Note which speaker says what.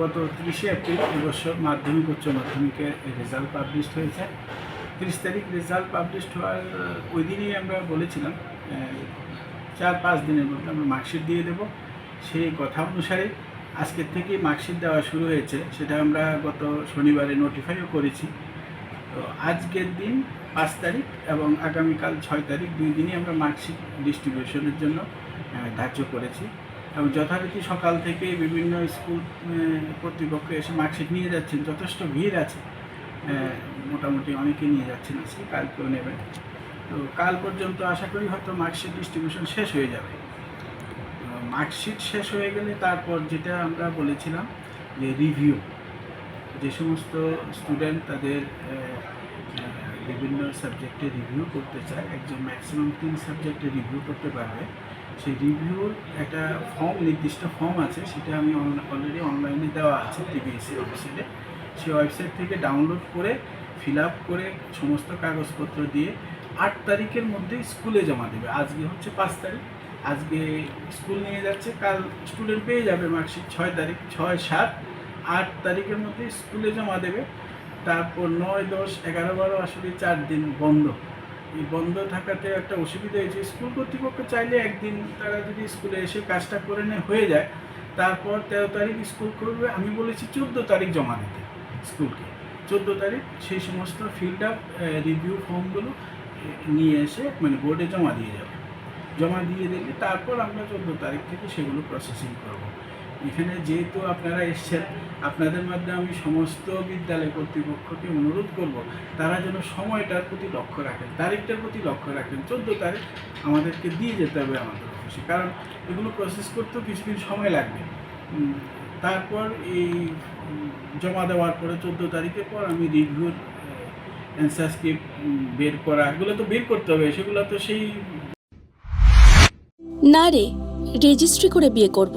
Speaker 1: গত তিরিশে এপ্রিল এবছর মাধ্যমিক, উচ্চ মাধ্যমিকের রেজাল্ট পাবলিশ হয়েছে। তিরিশ তারিখ রেজাল্ট পাবলিশ হওয়ার ওই দিনই আমরা বলেছিলাম চার পাঁচ দিনের মধ্যে আমরা মার্কশিট দিয়ে দেব। সেই কথা অনুসারে আজকের থেকে মার্কশিট দেওয়া শুরু হয়েছে। সেটা আমরা গত শনিবারে নোটিফাইও করেছি। তো আজকের দিন পাঁচ তারিখ এবং আগামীকাল ছয় তারিখ দুই দিনই আমরা মার্কশিট ডিস্ট্রিবিউশনের জন্য ধার্য করেছি। এবং যথারীতি সকাল থেকে বিভিন্ন স্কুল কর্তৃপক্ষ এসে মার্কশিট নিয়ে যাচ্ছেন। যথেষ্ট ভিড় আছে। মোটামুটি অনেকে নিয়ে যাচ্ছেন আজকে, কালকেও নেবেন। তো কাল পর্যন্ত আশা করি হয়তো মার্কশিট ডিস্ট্রিবিউশন শেষ হয়ে যাবে। মার্কশিট শেষ হয়ে গেলে তারপর যেটা আমরা বলেছিলাম যে রিভিউ যে সমস্ত স্টুডেন্ট তাদের বিভিন্ন সাবজেক্টে রিভিউ করতে চায়, একজন ম্যাক্সিমাম তিন সাবজেক্টে রিভিউ করতে পারবে। সেই রিভিউর একটা ফর্ম নির্দিষ্ট ফর্ম আছে, সেটা আমি অলরেডি অনলাইনে দেওয়া আছে টিবিএসসি ওয়েবসাইটে সেই ওয়েবসাইট থেকে ডাউনলোড করে ফিল আপ করে, সমস্ত কাগজপত্র দিয়ে আট তারিখের মধ্যে স্কুলে জমা দেবে। আজকে হচ্ছে পাঁচ তারিখ। আজকে স্কুল নিয়ে যাচ্ছে, কাল স্টুডেন্ট পেয়ে যাবে মার্কশিট ছয় তারিখ, ছয় সাত। আট তারিখের মধ্যে স্কুলে জমা দেবে। তারপর নয়, দশ, এগারো, বারো, আসলে চার দিন বন্ধ। বন্ধ থাকাতে একটা অসুবিধা হয়েছে। স্কুল কর্তৃপক্ষ চাইলে একদিন তারা যদি স্কুলে এসে কাজটা করে নেয়, হয়ে যায়। তারপর তেরো তারিখ স্কুল করবে। আমি বলেছি চোদ্দ তারিখ জমা দিতে স্কুলকে। চোদ্দ তারিখ সেই সমস্ত ফিল্ড আপ রিভিউ ফর্মগুলো নিয়ে এসে মানে বোর্ডে জমা দিয়ে যাবে জমা দিয়ে দিলে তারপর আমরা চোদ্দ তারিখ থেকে সেগুলো প্রসেসিং করব। এখানে যেহেতু আপনারা এসছেন, আপনাদের মাধ্যমে আমি সমস্ত বিদ্যালয় কর্তৃপক্ষকে অনুরোধ করব, তারা যেন সময়টার প্রতি লক্ষ্য রাখেন, তারিখটার প্রতি লক্ষ্য রাখেন। চোদ্দ তারিখ আমাদেরকে দিয়ে যেতে হবে আমাদের অফিসে কারণ এগুলো প্রসেস করতেও কিছুদিন সময় লাগবে। তারপর এই জমা দেওয়ার পরে চোদ্দ তারিখের পর আমি রিভিউর অ্যান্সার বের করা, এগুলো তো বের করতে হবে, সেগুলো তো সেই
Speaker 2: না রে রেজিস্ট্রি করে বিয়ে করব।